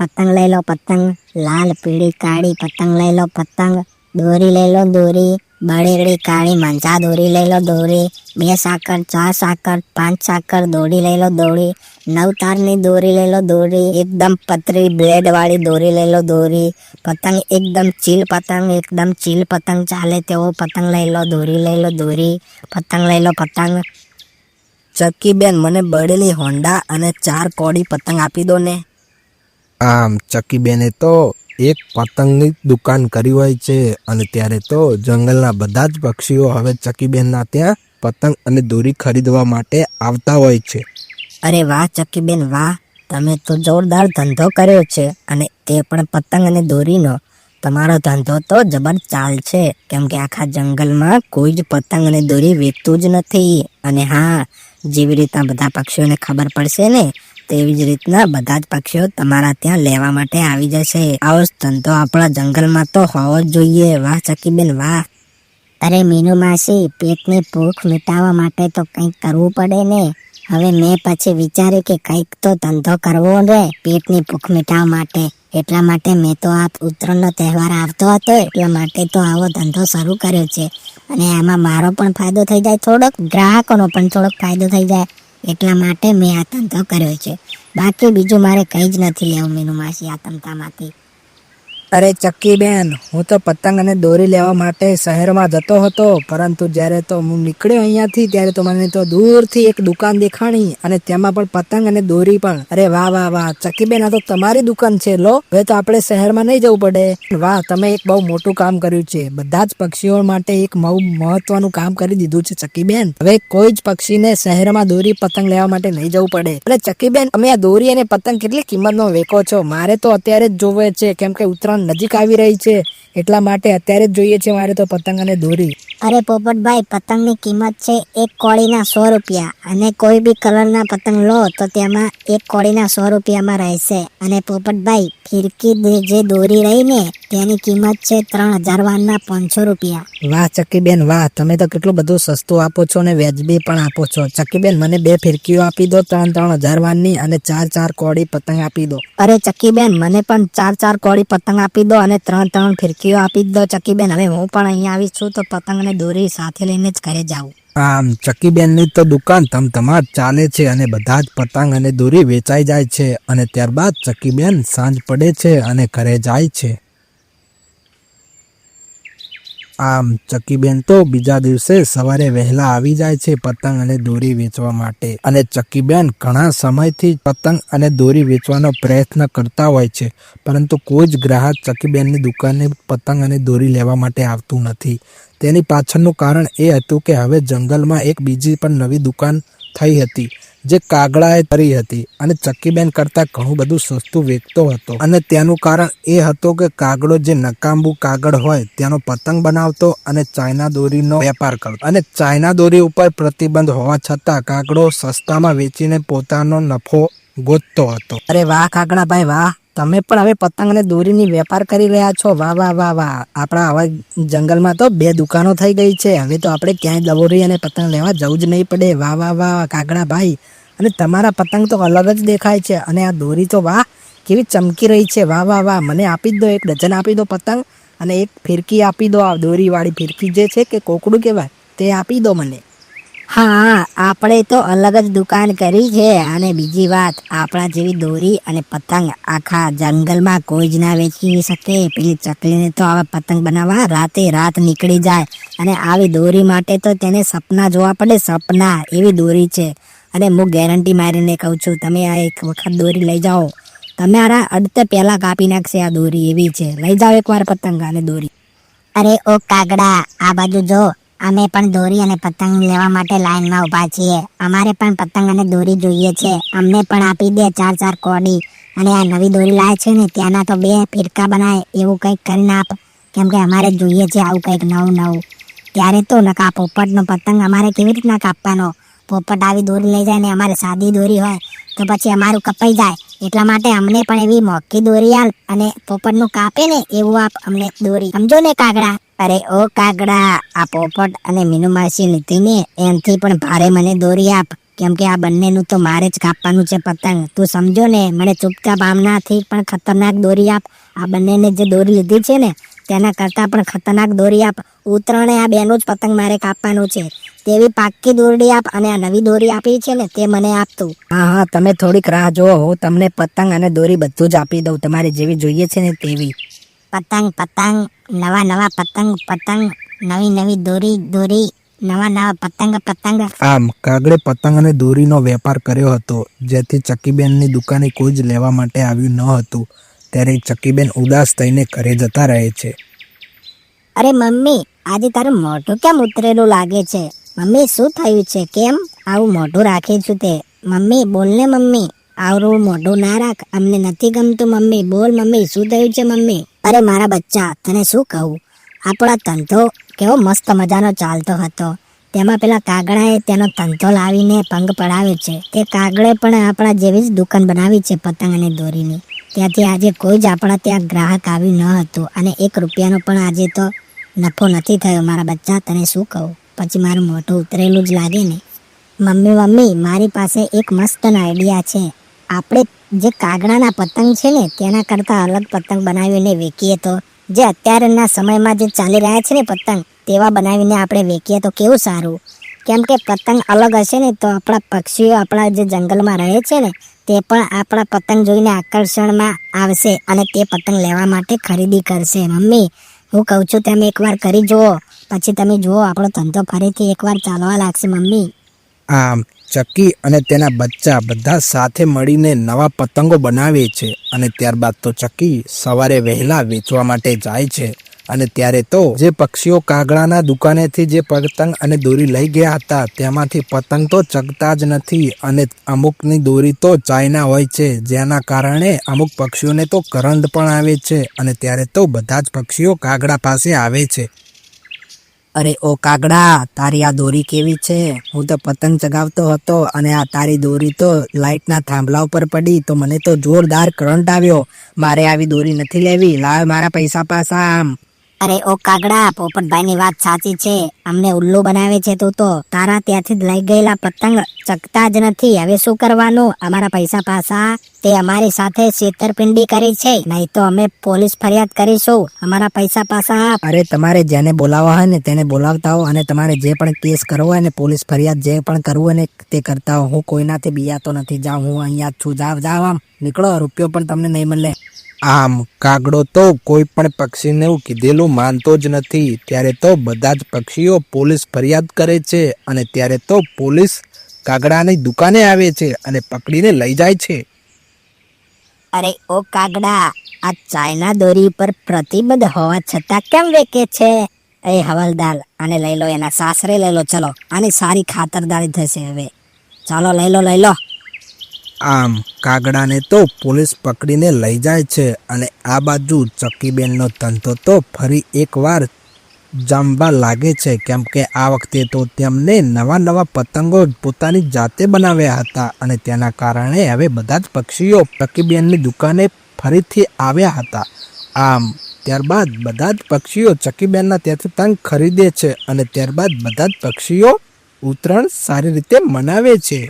પતંગ લઈ લો પતંગ લાલ પીળી કાળી પતંગ લઈ લો પતંગ દોરી લઈ લો દોરી બળેડી કાળી મંજા દોરી લઈ લો દોરી બે સાકર ચાર સાકર પાંચ સાકર દોરી લઈ લો દોરી નવ તારની દોરી લઈ લો દોરી એકદમ પતરી બ્લેડ વાળી દોરી લઈ લો દોરી પતંગ એકદમ ચીલ પતંગ એકદમ ચીલ પતંગ ચાલે તેવો પતંગ લઈ લો દોરી લઈ લો દોરી પતંગ લઈ લો પતંગ ચક્કી બેન મને બળેલી હોન્ડા અને ચાર કોડી પતંગ આપી દો ને આમ ચકીબેને તો એક પતંગની દુકાન કરી હોય છે અને ત્યારે તો જંગલના બધા જ પક્ષીઓ હવે ચકીબેનના ત્યાં પતંગ અને દોરી ખરીદવા માટે આવતા હોય છે. અરે વાહ ચકીબેન, વાહ. તમે તો જોરદાર ધંધો કર્યો છે અને તે પણ પતંગ અને દોરીનો. તમારો ધંધો તો જબર ચાલ છે, કેમ કે આખા જંગલમાં કોઈ જ પતંગ અને દોરી વેચતું જ નથી. અને હા, જેવી રીતના બધા પક્ષીઓને ખબર પડશે ને તેવી જ રીતના બધા જ પક્ષીઓ તમારા ત્યાં લેવા માટે આવી જશે. આવો ધંધો આપણા જંગલમાં તો હોવો જ જોઈએ. વાહ, ચકીબેન બેન વાહ. અરે, મીનુ માસી, પેટની ભૂખ મિટાવવા માટે તો કંઈક કરવું પડે ને. હવે મેં પછી વિચાર્યું કે કંઈક તો ધંધો કરવો રે પેટની ભૂખ મિટાવવા માટે. એટલા માટે મેં તો આ ઉત્તરાયણનો તહેવાર આવતો હતો, એટલા માટે તો આવો ધંધો શરૂ કર્યો છે. અને આમાં મારો પણ ફાયદો થઈ જાય, થોડોક ગ્રાહકોનો પણ થોડોક ફાયદો થઈ જાય. એટલા માટે મેં આ કર્યો છે. બાકી બીજું મારે કંઈ જ નથી લેવું મીનુ માસી આ અરે ચક્કી બેન, હું તો પતંગ અને દોરી લેવા માટે શહેરમાં જતો હતો, પરંતુ જ્યારે તો હું નીકળ્યો અહીંયાથી, ત્યારે તો મને તો દૂરથી એક દુકાન દેખાણી અને તેમાં પણ પતંગ અને દોરી પણ. અરે વાહ વાહ વાહ, ચક્કી બેન, આ તો તમારી દુકાન છે, લો. હવે તો આપણે શહેરમાં નહીં જવું પડે. વાહ, તમે એક બહુ મોટું કામ કર્યું છે. બધા જ પક્ષીઓ માટે એક બહુ મહત્વનું કામ કરી દીધું છે, ચક્કી બેન. હવે કોઈ જ પક્ષીને શહેરમાં દોરી, પતંગ લેવા માટે નહીં જવું પડે. અને ચક્કી બેન, તમે આ દોરી અને પતંગ કેટલી કિંમતનો વેકો છો? મારે તો અત્યારે જ જોવે છે, કેમ કે ઉત્તરાયણ નજીક આવી રહી છે. એટલા માટે અત્યારે જ જોઈએ છે, મારે તો પતંગ અને દોરી. અરે પોપટભાઈ પતંગની કિંમત છે એક કોળીના સો રૂપિયા અને કોઈ બી કલરના પતંગ લો તો તેમાં એક કોળીના સો રૂપિયામાં રહેશે. અને પોપટભાઈ ફિરકી જે દોરી રહી ને તેની કિંમત છે ત્રણ હજાર વાનના પાંચસો રૂપિયા. વાહ ચક્કીબેન વાહ તમે તો કેટલું બધું સસ્તું આપો છો અને વ્યાજબી પણ આપો છો. ચક્કીબેન મને બે ફિરકીઓ આપી દો ત્રણ ત્રણ હજાર વારની અને ચાર ચાર કોડી પતંગ આપી દો. અરે ચક્કીબેન મને પણ ચાર ચાર કોળી પતંગ આપી દો અને ત્રણ ત્રણ ફિરકીઓ આપી દો ચક્કીબેન. હવે હું પણ અહીંયા આવી છું તો પતંગ અને દોરી સાથે લઈને જ ઘરે જાઉં. આમ ચક્કીબેનની તો દુકાન ધમધમાટ ચાલે છે અને બધા જ પતંગ અને દોરી વેચાઈ જાય છે અને ત્યારબાદ ચક્કીબેન સાંજ પડે છે અને ઘરે જાય છે. આમ ચક્કીબેન તો બીજા દિવસે સવારે વહેલા આવી જાય છે પતંગ અને દોરી વેચવા માટે અને ચક્કીબેન ઘણા સમયથી પતંગ અને દોરી વેચવાનો પ્રયત્ન કરતા હોય છે. પરંતુ કોઈ જ ગ્રાહક ચક્કીબેનની દુકાને પતંગ અને દોરી લેવા માટે આવતું નથી. તેની પાછળનું કારણ એ હતું કે હવે જંગલમાં એક બીજી પણ નવી દુકાન થઈ હતી, જે કાગડાએ કરી હતી અને ચક્કીબેન કરતાં ઘણું બધું સસ્તું વેચતો હતો. અને તેનું કારણ એ હતું કે કાગડો જે નકામું કાગળ હોય તેનો પતંગ બનાવતો અને ચાઇના દોરીનો વેપાર કરતો. અને ચાઇના દોરી ઉપર પ્રતિબંધ હોવા છતાં કાગડો સસ્તામાં વેચીને પોતાનો નફો ગોતતો હતો. અરે વાહ કાગડા ભાઈ વાહ. તમે પણ હવે પતંગ અને દોરીની વેપાર કરી રહ્યા છો. વાહ વાહ વાહ વાહ. આપણા હવે જંગલમાં તો બે દુકાનો થઈ ગઈ છે. હવે તો આપણે ક્યાંય દવોરી અને પતંગ લેવા જવું જ નહીં પડે. વાહ વાહ વાહ, કાગડા ભાઈ. અને તમારા પતંગ તો અલગ જ દેખાય છે. અને આ દોરી તો વાહ, કેવી ચમકી રહી છે. વાહ વાહ વાહ, મને આપી જ દો, એક ડઝન આપી દો પતંગ અને એક ફિરકી આપી દો. આ દોરીવાળી ફિરકી જે છે કે કોકડું કહેવાય, તે આપી દો મને. હા, આપણે તો અલગ જ દુકાન કરી છે. અને બીજી વાત, આપણા જેવી દોરી અને પતંગ આખા જંગલમાં કોઈ જ ના વેચી શકે. પેલી ચકલીને તો આવા પતંગ બનાવવા રાતે રાત નીકળી જાય. અને આવી દોરી માટે તો તેને સપના જોવા પડે, સપના એવી દોરી છે. અને હું ગેરંટી મારીને કહું છું, તમે આ એક વખત દોરી લઈ જાઓ. તમારા અડતે પહેલાં કાપી નાખશે આ દોરી એવી છે. લઈ જાઓ એકવાર પતંગ અને દોરી. અરે ઓ કાગડા, આ બાજુ જો. અમે પણ દોરી અને પતંગ લેવા માટે લાઈનમાં ઊભા છીએ. અમારે પણ પતંગ અને દોરી જોઈએ છે. અમને પણ આપી દે ચાર ચાર કોડી. અને આ નવી દોરી લાવે છે ને, ત્યાંના તો બે ફિરકા બનાય એવું કંઈક કરીને આપ. કેમ કે અમારે જોઈએ છે આવું કંઈક નવું નવું. ત્યારે તો નકા પોપટનો પતંગ અમારે કેવી રીતના કાપવાનો? પોપટ આવી દોરી લઈ જાય ને અમારે સાદી દોરી હોય, તો પછી અમારું કપાઈ જાય. એટલા માટે અમને પણ એવી મોકી દોરી આલ અને પોપટનું કાપે ને, એવું આપ અમને દોરી. સમજો ને કાગડા અરે ઓ કાગડા આ પોપટ અને મીનુ માસી લીધી ને એનથી પણ ભારે મને દોરી આપ. કેમ કે આ બંનેનું તો મારે જ કાપવાનું છે પતંગ. તું સમજો ને મને ચૂપચાપ આમનાથી પણ ખતરનાક દોરી આપ. આ બંનેને જે દોરી લીધી છે ને તેના કરતાં પણ ખતરનાક દોરી આપ. ઉતરણે આ બેનું જ પતંગ મારે કાપવાનું છે. તેવી પાક્કી દોરડી આપ અને આ નવી દોરી આપી છે ને તે મને આપતું હા હા તમે થોડીક રાહ જુઓ. હું તમને પતંગ અને દોરી બધું જ આપી દઉં. તમારે જેવી જોઈએ છે ને તેવી. પતંગ પતંગ. નવા નવા પતંગ પતંગ નવી નવી દોરી દોરી નવા નવા પતંગ પતંગ. આમ કાગડે પતંગ અને દોરીનો વેપાર કર્યો હતો જેથી ચકીબેનની દુકાને કોઈ જ લેવા માટે આવ્યું ન હતું. ત્યારે ચકીબેન ઉદાસ થઈને ઘરે જતા રહે છે. અરે મમ્મી આજે તારું મોઢું કેમ ઉતરેલું લાગે છે? મમ્મી શું થયું છે? કેમ આવું મોઢું રાખે છું તે? મમ્મી બોલને મમ્મી. આવરું મોઢું ના રાખ. અમને નથી ગમતું મમ્મી. બોલ મમ્મી, શું થયું છે મમ્મી? અરે મારા બચ્ચા, તને શું કહું? આપણો ધંધો કેવો મસ્ત મજાનો ચાલતો હતો. તેમાં પેલા કાગડાએ તેનો ધંધો લાવીને ભંગ પડાવ્યો છે. તે કાગડે પણ આપણા જેવી જ દુકાન બનાવી છે પતંગ અને દોરીની. ત્યાંથી આજે કોઈ જ આપણા ત્યાં ગ્રાહક આવ્યું ન હતું અને એક રૂપિયાનો પણ આજે તો નફો નથી થયો. મારા બચ્ચા, તને શું કહું? પછી મારું મોઢું ઉતરેલું જ લાગે ને. મમ્મી મમ્મી, મારી પાસે એક મસ્ત આઈડિયા છે. આપણે જે કાગડાના પતંગ છે ને, તેના કરતાં અલગ પતંગ બનાવીને વેચીએ તો. જે અત્યારના સમયમાં જે ચાલી રહ્યા છે ને પતંગ, તેવા બનાવીને આપણે વેચીએ તો કેવું સારું? કેમ કે પતંગ અલગ હશે ને, તો આપણા પક્ષીઓ આપણા જે જંગલમાં રહે છે ને, તે પણ આપણા પતંગ જોઈને આકર્ષણમાં આવશે અને તે પતંગ લેવા માટે ખરીદી કરશે. મમ્મી, હું કહું છું, તમે એકવાર કરી જુઓ. પછી તમે જુઓ, આપણો ધંધો ફરીથી એકવાર ચાલવા લાગશે, મમ્મી. આમ ચકી અને તેના બચ્ચા બધા સાથે મળીને નવા પતંગો બનાવે છે અને ત્યારબાદ તો ચકી સવારે વહેલા વેચવા માટે જાય છે. અને ત્યારે તો જે પક્ષીઓ કાગડાના દુકાનેથી જે પતંગ અને દોરી લઈ ગયા હતા, તેમાંથી પતંગ તો ચગતા જ નથી અને અમુકની દોરી તો ચાઇના હોય છે, જેના કારણે અમુક પક્ષીઓને તો કરંટ પણ આવે છે અને ત્યારે તો બધા જ પક્ષીઓ કાગડા પાસે આવે છે. અરે ઓ કાગડા, તારી આ દોરી કેવી છે? હું તો પતંગ ચગાવતો હતો અને આ તારી દોરી તો લાઇટના થાંભલા ઉપર પડી, તો મને તો જોરદાર કરંટ આવ્યો. મારે આવી દોરી નથી લેવી. લાવ મારા પૈસા પાસા આમ. અરે ઓ કાગડા, પોપટભાઈની વાત સાચી છે. અમને ઉલ્લુ બનાવે છે તું તો. તારા ત્યાંથી જ લઈ ગયેલા પતંગ ચકતા જ નથી. હવે શું કરવાનું? અમારા પૈસા પાછા તે અમારી સાથે છેતરપિંડી કરી છે. નહીં તો અમે પોલીસ ફરિયાદ કરીશું. અમારા પૈસા પાસા અરે તમારે જેને બોલાવવા હોય ને તેને બોલાવતા હો અને તમારે જે પણ કેસ કરવો હોય ને પોલીસ ફરિયાદ જે પણ કરવું હોય ને તે કરતા હો. હું કોઈનાથી બિયાતો નથી. જાઉં, હું અહીંયા છું. જાવ જાવ આમ. નીકળો. રૂપિયો પણ તમને નહીં મળે. આમ કાગડો તો કોઈ પણ પક્ષીને એવું કીધેલું માનતો જ નથી. ત્યારે તો બધા જ પક્ષીઓ પોલીસ ફરિયાદ કરે છે અને ત્યારે તો પોલીસ કાગડાની દુકાને આવે છે અને પકડીને લઈ જાય છે. અરે ઓ કાગડા, આ ચાઇના દોરી પર પ્રતિબંધ હોવા છતાં કેમ વેકે છે? એ હવાલદાર, આને લઈ લો, એના સાસરે લઈ લો. ચલો, આની સારી ખાતરદારી થશે હવે. ચાલો, લઈ લો લઈ લો. આમ કાગડાને તો પોલીસ પકડીને લઈ જાય છે અને આ બાજુ ચક્કીબેનનો ધંધો તો ફરી એકવાર જમવા લાગે છે, કેમ કે આ વખતે તો તેમને નવા નવા પતંગો પોતાની જાતે બનાવ્યા હતા અને તેના કારણે હવે બધા જ પક્ષીઓ ચક્કીબેનની દુકાને ફરીથી આવ્યા હતા. આમ ત્યારબાદ બધા જ પક્ષીઓ ચક્કીબેનના ત્યાંથી પતંગ ખરીદે છે અને ત્યારબાદ બધા જ પક્ષીઓ ઉત્તરાયણ સારી રીતે મનાવે છે.